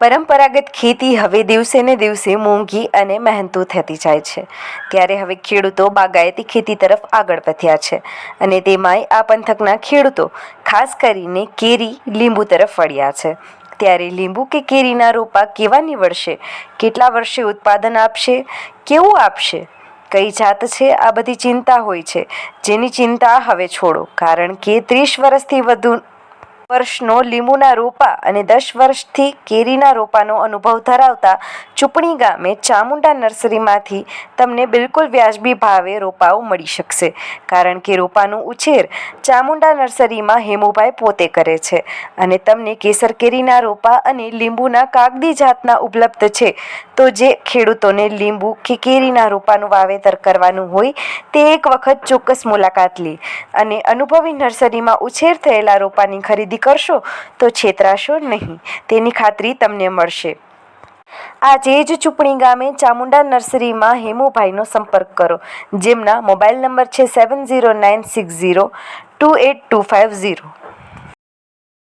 પરંપરાગત ખેતી હવે દિવસે ને દિવસે મોંઘી અને મહેનતુ થતી જાય છે. ત્યારે હવે ખેડૂતો બાગાયતી ખેતી તરફ આગળ વધ્યા છે અને તેમાંય આ પંથકના ખેડૂતો, ખાસ કરીને કેરી, લીંબુ તરફ વળ્યા છે. ત્યારે લીંબુ કે કેરીના રોપા કેવા નીવડશે, કેટલા વર્ષે ઉત્પાદન આપશે, કેવું આપશે? કઈ જાત છે? આ બધી ચિંતા હોય છે. જેની ચિંતા હવે છોડો. કારણ કે ત્રીસ વર્ષથી વધુ વર્ષનો લીંબુના રોપા અને દસ વર્ષથી કેરીના રોપાનો અનુભવ ધરાવતા ચૂપણી ગામે ચામુંડા નર્સરીમાંથી તમને બિલકુલ વ્યાજબી ભાવે રોપાઓ મળી શકશે. કારણ કે રોપાનું ઉછેર ચામુંડા નર્સરીમાં હેમુભાઈ પોતે કરે છે અને તમને કેસર કેરીના રોપા અને લીંબુના કાગદી જાતના ઉપલબ્ધ છે. તો જે ખેડૂતોને લીંબુ કે કેરીના રોપાનું વાવેતર કરવાનું હોય તે એક વખત ચોક્કસ મુલાકાત લે અને અનુભવી નર્સરીમાં ઉછેર થયેલા રોપાની ખરીદી કરશો તો છેતરાશો નહીં. તેની ખાતરી તમને મળશે. આજે જ ચૂંટણી ગામે ચામુંડા નર્સરીમાં હેમુભાઈનો સંપર્ક કરો. જેમના મોબાઈલ નંબર છે seven zero nine six zero two eight two five zero.